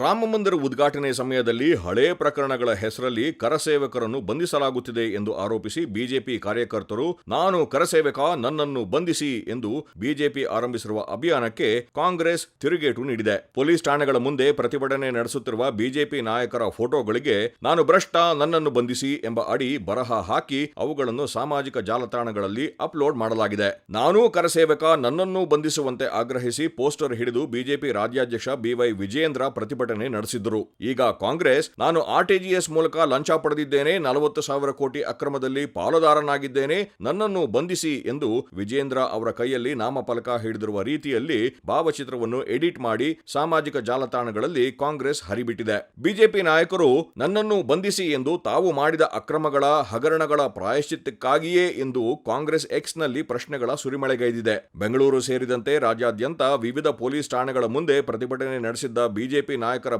ರಾಮ ಮಂದಿರ ಉದ್ಘಾಟನೆ ಸಮಯದಲ್ಲಿ ಹಳೇ ಪ್ರಕರಣಗಳ ಹೆಸರಲ್ಲಿ ಕರಸೇವಕರನ್ನು ಬಂಧಿಸಲಾಗುತ್ತಿದೆ ಎಂದು ಆರೋಪಿಸಿ ಬಿಜೆಪಿ ಕಾರ್ಯಕರ್ತರು, ನಾನು ಕರಸೇವಕ, ನನ್ನನ್ನು ಬಂಧಿಸಿ ಎಂದು ಬಿಜೆಪಿ ಆರಂಭಿಸಿರುವ ಅಭಿಯಾನಕ್ಕೆ ಕಾಂಗ್ರೆಸ್ ತಿರುಗೇಟು ನೀಡಿದೆ. ಪೊಲೀಸ್ ಠಾಣೆಗಳ ಮುಂದೆ ಪ್ರತಿಭಟನೆ ನಡೆಸುತ್ತಿರುವ ಬಿಜೆಪಿ ನಾಯಕರ ಫೋಟೋಗಳಿಗೆ, ನಾನು ಭ್ರಷ್ಟ, ನನ್ನನ್ನು ಬಂಧಿಸಿ ಎಂಬ ಅಡಿ ಬರಹ ಹಾಕಿ ಅವುಗಳನ್ನು ಸಾಮಾಜಿಕ ಜಾಲತಾಣಗಳಲ್ಲಿ ಅಪ್ಲೋಡ್ ಮಾಡಲಾಗಿದೆ. ನಾನೂ ಕರಸೇವಕ, ನನ್ನನ್ನು ಬಂಧಿಸುವಂತೆ ಆಗ್ರಹಿಸಿ ಪೋಸ್ಟರ್ ಹಿಡಿದು ಬಿಜೆಪಿ ರಾಜ್ಯಾಧ್ಯಕ್ಷ ಬಿವೈ ವಿಜಯೇಂದ್ರ ಪ್ರತಿಭಟನೆ ನಡೆಸಿದ್ದರು ಈಗ ಕಾಂಗ್ರೆಸ್, ನಾನು ಆರ್ಟಿಜಿಎಸ್ ಮೂಲಕ ಲಂಚ ಪಡೆದಿದ್ದೇನೆ, ನಲವತ್ತು ಸಾವಿರ ಕೋಟಿ ಅಕ್ರಮದಲ್ಲಿ ಪಾಲುದಾರನಾಗಿದ್ದೇನೆ, ನನ್ನನ್ನು ಬಂಧಿಸಿ ಎಂದು ವಿಜೇಂದ್ರ ಅವರ ಕೈಯಲ್ಲಿ ನಾಮಫಲಕ ಹಿಡಿದಿರುವ ರೀತಿಯಲ್ಲಿ ಭಾವಚಿತ್ರವನ್ನು ಎಡಿಟ್ ಮಾಡಿ ಸಾಮಾಜಿಕ ಜಾಲತಾಣಗಳಲ್ಲಿ ಕಾಂಗ್ರೆಸ್ ಹರಿಬಿಟ್ಟಿದೆ. ಬಿಜೆಪಿ ನಾಯಕರು, ನನ್ನನ್ನು ಬಂಧಿಸಿ ಎಂದು ತಾವು ಮಾಡಿದ ಅಕ್ರಮಗಳ ಹಗರಣಗಳ ಪ್ರಾಯಶ್ಚಿತ್ತಕ್ಕಾಗಿಯೇ ಎಂದು ಕಾಂಗ್ರೆಸ್ ಎಕ್ಸ್ನಲ್ಲಿ ಪ್ರಶ್ನೆಗಳ ಸುರಿಮಳೆಗೈದಿದೆ. ಬೆಂಗಳೂರು ಸೇರಿದಂತೆ ರಾಜ್ಯಾದ್ಯಂತ ವಿವಿಧ ಪೊಲೀಸ್ ಠಾಣೆಗಳ ಮುಂದೆ ಪ್ರತಿಭಟನೆ ನಡೆಸಿದ್ದ ಬಿಜೆಪಿ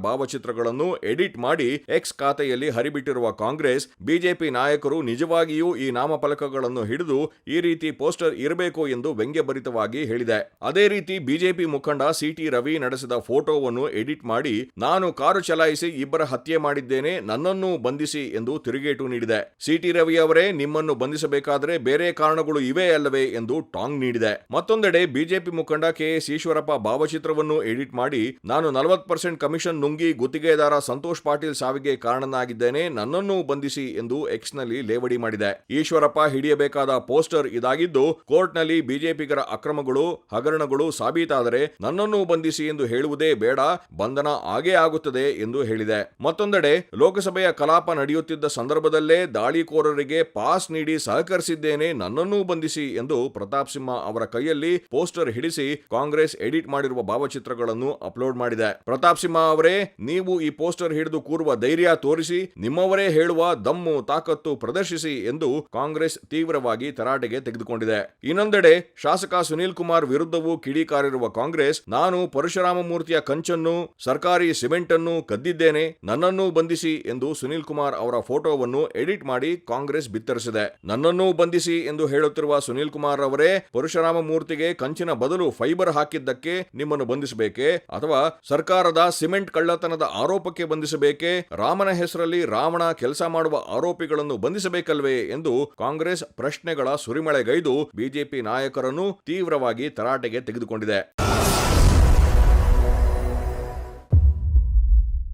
ಭಾವಚಿತ್ರಗಳನ್ನು ಎಡಿಟ್ ಮಾಡಿ ಎಕ್ಸ್ ಖಾತೆಯಲ್ಲಿ ಹರಿಬಿಟ್ಟಿರುವ ಕಾಂಗ್ರೆಸ್, ಬಿಜೆಪಿ ನಾಯಕರು ನಿಜವಾಗಿಯೂ ಈ ನಾಮಫಲಕಗಳನ್ನು ಹಿಡಿದು ಈ ರೀತಿ ಪೋಸ್ಟರ್ ಇರಬೇಕು ಎಂದು ವ್ಯಂಗ್ಯಭರಿತವಾಗಿ ಹೇಳಿದೆ. ಅದೇ ರೀತಿ ಬಿಜೆಪಿ ಮುಖಂಡ ಸಿಟಿ ರವಿ ನಡೆಸಿದ ಫೋಟೋವನ್ನು ಎಡಿಟ್ ಮಾಡಿ, ನಾನು ಕಾರು ಚಲಾಯಿಸಿ ಇಬ್ಬರ ಹತ್ಯೆ ಮಾಡಿದ್ದೇನೆ, ನನ್ನನ್ನು ಬಂಧಿಸಿ ಎಂದು ತಿರುಗೇಟು ನೀಡಿದೆ. ಸಿಟಿ ರವಿ ಅವರೇ, ನಿಮ್ಮನ್ನು ಬಂಧಿಸಬೇಕಾದರೆ ಬೇರೆ ಕಾರಣಗಳು ಇವೆ ಅಲ್ಲವೇ ಎಂದು ಟಾಂಗ್ ನೀಡಿದೆ. ಮತ್ತೊಂದೆಡೆ ಬಿಜೆಪಿ ಮುಖಂಡ ಕೆಎಸ್ ಈಶ್ವರಪ್ಪ ಭಾವಚಿತ್ರವನ್ನು ಎಡಿಟ್ ಮಾಡಿ, ನಾನು ನಲವತ್ತು ಪರ್ಸೆಂಟ್ ಕಮಿಷನ್ ನುಂಗಿ ಗುತ್ತಿಗೆದಾರ ಸಂತೋಷ್ ಪಾಟೀಲ್ ಸಾವಿಗೆ ಕಾರಣನಾಗಿದ್ದೇನೆ, ನನ್ನನ್ನು ಬಂಧಿಸಿ ಎಂದು ಎಕ್ಸ್ನಲ್ಲಿ ಲೇವಡಿ ಮಾಡಿದೆ. ಈಶ್ವರಪ್ಪ ಹಿಡಿಯಬೇಕಾದ ಪೋಸ್ಟರ್ ಇದಾಗಿದ್ದು, ಕೋರ್ಟ್ನಲ್ಲಿ ಬಿಜೆಪಿಗರ ಅಕ್ರಮಗಳು, ಹಗರಣಗಳು ಸಾಬೀತಾದರೆ ನನ್ನನ್ನು ಬಂಧಿಸಿ ಎಂದು ಹೇಳುವುದೇ ಬೇಡ, ಬಂಧನ ಆಗೇ ಆಗುತ್ತದೆ ಎಂದು ಹೇಳಿದೆ. ಮತ್ತೊಂದೆಡೆ, ಲೋಕಸಭೆಯ ಕಲಾಪ ನಡೆಯುತ್ತಿದ್ದ ಸಂದರ್ಭದಲ್ಲೇ ದಾಳಿಕೋರರಿಗೆ ಪಾಸ್ ನೀಡಿ ಸಹಕರಿಸಿದ್ದೇನೆ, ನನ್ನನ್ನೂ ಬಂಧಿಸಿ ಎಂದು ಪ್ರತಾಪ್ ಸಿಂಹ ಅವರ ಕೈಯಲ್ಲಿ ಪೋಸ್ಟರ್ ಹಿಡಿಸಿ ಕಾಂಗ್ರೆಸ್ ಎಡಿಟ್ ಮಾಡಿರುವ ಭಾವಚಿತ್ರಗಳನ್ನು ಅಪ್ಲೋಡ್ ಮಾಡಿದೆ. ಪ್ರತಾಪ್ ಸಿಂಹ ಅವರೇ, ನೀವು ಈ ಪೋಸ್ಟರ್ ಹಿಡಿದು ಕೂರುವ ಧೈರ್ಯ ತೋರಿಸಿ, ನಿಮ್ಮವರೇ ಹೇಳುವ ದಮ್ಮು ತಾಕತ್ತು ಪ್ರದರ್ಶಿಸಿ ಎಂದು ಕಾಂಗ್ರೆಸ್ ತೀವ್ರವಾಗಿ ತರಾಟೆಗೆ ತೆಗೆದುಕೊಂಡಿದೆ. ಇನ್ನೊಂದೆಡೆ, ಶಾಸಕ ಸುನೀಲ್ ಕುಮಾರ್ ವಿರುದ್ಧವೂ ಕಿಡಿಕಾರಿರುವ ಕಾಂಗ್ರೆಸ್, ನಾನು ಪರಶುರಾಮ ಮೂರ್ತಿಯ ಕಂಚನ್ನು, ಸರ್ಕಾರಿ ಸಿಮೆಂಟ್ ಅನ್ನು ಕದ್ದಿದ್ದೇನೆ, ನನ್ನನ್ನೂ ಬಂಧಿಸಿ ಎಂದು ಸುನೀಲ್ ಕುಮಾರ್ ಅವರ ಫೋಟೋವನ್ನು ಎಡಿಟ್ ಮಾಡಿ ಕಾಂಗ್ರೆಸ್ ಬಿತ್ತರಿಸಿದೆ. ನನ್ನನ್ನೂ ಬಂಧಿಸಿ ಎಂದು ಹೇಳುತ್ತಿರುವ ಸುನೀಲ್ ಕುಮಾರ್ ಅವರೇ ಪರಶುರಾಮ ಮೂರ್ತಿಗೆ ಕಂಚಿನ ಬದಲು ಫೈಬರ್ ಹಾಕಿದ್ದಕ್ಕೆ ನಿಮ್ಮನ್ನು ಬಂಧಿಸಬೇಕೆ, ಅಥವಾ ಸರ್ಕಾರದ ಸಿಮೆಂಟ್ ಕಳ್ಳತನದ ಆರೋಪಕ್ಕೆ ಬಂಧಿಸಬೇಕೆ? ರಾಮನ ಹೆಸರಲ್ಲಿ ರಾವಣ ಕೆಲಸ ಮಾಡುವ ಆರೋಪಿಗಳನ್ನು ಬಂಧಿಸಬೇಕಲ್ವೇ ಎಂದು ಕಾಂಗ್ರೆಸ್ ಪ್ರಶ್ನೆಗಳ ಸುರಿಮಳೆಗೈದು ಬಿಜೆಪಿ ನಾಯಕರನ್ನು ತೀವ್ರವಾಗಿ ತರಾಟೆಗೆ ತೆಗೆದುಕೊಂಡಿದೆ.